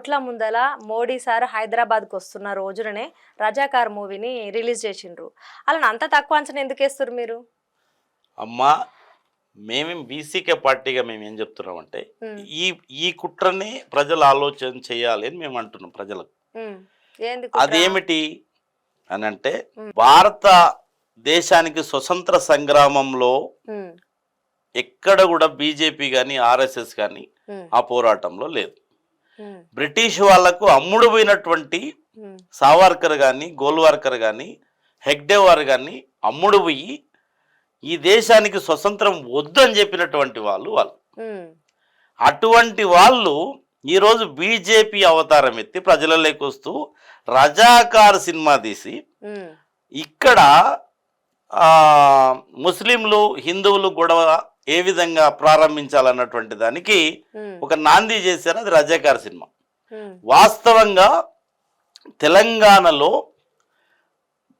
కోట్ల ముందల మోడీ సార్ హైదరాబాద్కి వస్తున్న రోజుననే రజాకార్ మూవీని రిలీజ్ చేసిండ్రు. అలా అంత తక్కువ అంచనా ఎందుకు వేస్తారు మీరు? అమ్మా మేమేం బీసీకే పార్టీగా మేము ఏం చెప్తున్నామంటే ఈ ఈ కుట్రని ప్రజలు ఆలోచన చేయాలి అని మేము అంటున్నాం ప్రజలకు? అదేమిటి అని అంటే. భారత దేశానికి స్వతంత్ర సంగ్రామంలో ఎక్కడ కూడా బీజేపీ కానీ ఆర్ఎస్ఎస్ కానీ ఆ పోరాటంలో లేదు. బ్రిటిష్ వాళ్ళకు అమ్ముడు పోయినటువంటి సావర్కర్ కానీ గోల్వార్కర్ కానీ హెగ్డేవార్ కానీ అమ్ముడు పోయి ఈ దేశానికి స్వతంత్రం వద్దని చెప్పినటువంటి వాళ్ళు వాళ్ళు. అటువంటి వాళ్ళు ఈరోజు బీజేపీ అవతారం ఎత్తి ప్రజలలోకి వస్తూ రజాకార్ సినిమా తీసి ఇక్కడ ఆ, ముస్లింలు హిందువులు గొడవ ఏ విధంగా ప్రారంభించాలన్నటువంటి దానికి ఒక నాంది చేశారు. అది రజాకార్ సినిమా. వాస్తవంగా తెలంగాణలో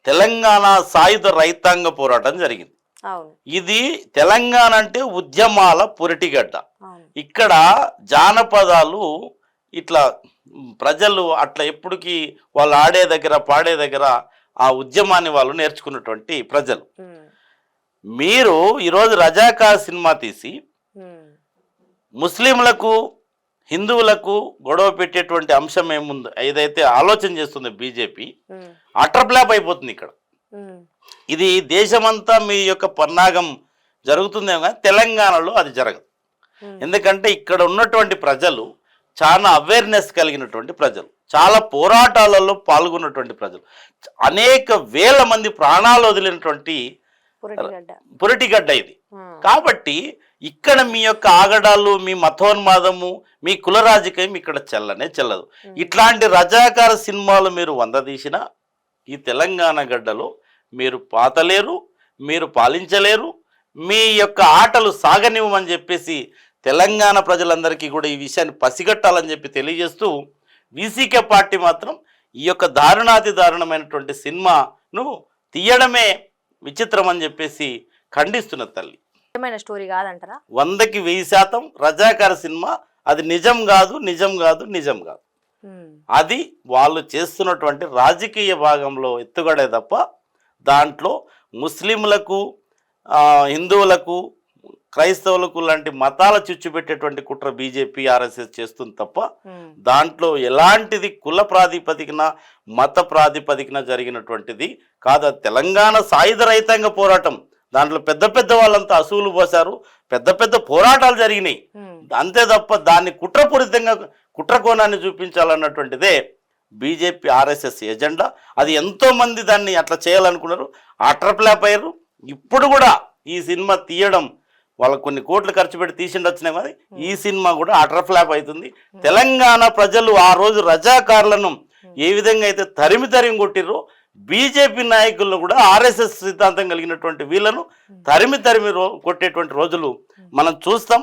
తెలంగాణ సాయుధ రైతాంగ పోరాటం జరిగింది. ఇది తెలంగాణ అంటే ఉద్యమాల పురిటిగడ్డ. ఇక్కడ జానపదాలు ఇట్లా ప్రజలు అట్లా ఎప్పటికీ వాళ్ళు ఆడే దగ్గర పాడే దగ్గర ఆ ఉద్యమాన్ని వాళ్ళు నేర్చుకున్నటువంటి ప్రజలు. మీరు ఈరోజు రజాకా సినిమా తీసి ముస్లింలకు హిందువులకు గొడవ పెట్టేటువంటి అంశం ఏముంది? ఏదైతే ఆలోచన చేస్తుందో బీజేపీ ఉమ్, అటర్ప్లాప్ అయిపోతుంది ఇక్కడ. ఇది దేశమంతా మీ యొక్క పన్నాగం జరుగుతుందేమో కానీ తెలంగాణలో అది జరగదు. ఎందుకంటే ఇక్కడ ఉన్నటువంటి ప్రజలు చాలా అవేర్నెస్ కలిగినటువంటి ప్రజలు. చాలా పోరాటాలలో పాల్గొన్నటువంటి ప్రజలు. అనేక వేల మంది ప్రాణాలు వదిలినటువంటి పురిటిగడ్డ ఇది. కాబట్టి ఇక్కడ మీ యొక్క ఆగడాలు మీ మతోన్మాదము మీ కుల రాజకీయం ఇక్కడ చెల్లనే చెల్లదు. ఇట్లాంటి రజాకార సినిమాలు మీరు వంద తీసినా ఈ తెలంగాణ గడ్డలో మీరు పాతలేరు మీరు పాలించలేరు మీ యొక్క ఆటలు సాగనివ్వమని చెప్పేసి తెలంగాణ ప్రజలందరికీ కూడా ఈ విషయాన్ని పసిగట్టాలని చెప్పి తెలియజేస్తూ వీసీకే పార్టీ మాత్రం ఈ యొక్క దారుణాతి దారుణమైనటువంటి సినిమాను తీయడమే విచిత్రం అని చెప్పేసి ఖండిస్తున్న తల్లి. స్టోరీ కాదంటారా? వందకి వెయ్యి శాతం రజాకార సినిమా అది నిజం కాదు నిజం కాదు నిజం కాదు. అది వాళ్ళు చేస్తున్నటువంటి రాజకీయ భాగంలో ఎత్తుగడే తప్ప దాంట్లో ముస్లింలకు ఆ, హిందువులకు క్రైస్తవులకు లాంటి మతాల చిచ్చు పెట్టేటువంటి కుట్ర బీజేపీ ఆర్ఎస్ఎస్ చేస్తుంది తప్ప దాంట్లో ఎలాంటిది కుల ప్రాతిపదికన మత ప్రాతిపదికన జరిగినటువంటిది కాదు. తెలంగాణ సాయుధ రైతాంగ పోరాటం. దాంట్లో పెద్ద పెద్ద వాళ్ళంతా అసూలు పోశారు. పెద్ద పెద్ద పోరాటాలు జరిగినాయి. అంతే తప్ప దాన్ని కుట్రపూరితంగా కుట్ర కోణాన్ని చూపించాలన్నటువంటిదే బీజేపీ ఆర్ఎస్ఎస్ ఎజెండా. అది ఎంతో మంది దాన్ని అట్లా చేయాలనుకున్నారు. అటర్ ఫ్లాప్ అయ్యారు. ఇప్పుడు కూడా ఈ సినిమా తీయడం వాళ్ళకు కొన్ని కోట్లు ఖర్చు పెట్టి తీసిండొచ్చినాయి మరి. ఈ సినిమా కూడా అటర్ ఫ్లాప్ అవుతుంది. తెలంగాణ ప్రజలు ఆ రోజు రజాకారులను ఏ విధంగా అయితే తరిమి తరిమి కొట్టిర్రో బీజేపీ నాయకులను కూడా ఆర్ఎస్ఎస్ సిద్ధాంతం కలిగినటువంటి వీళ్ళను తరిమి తరిమి రో కొట్టేటువంటి రోజులు మనం చూస్తాం.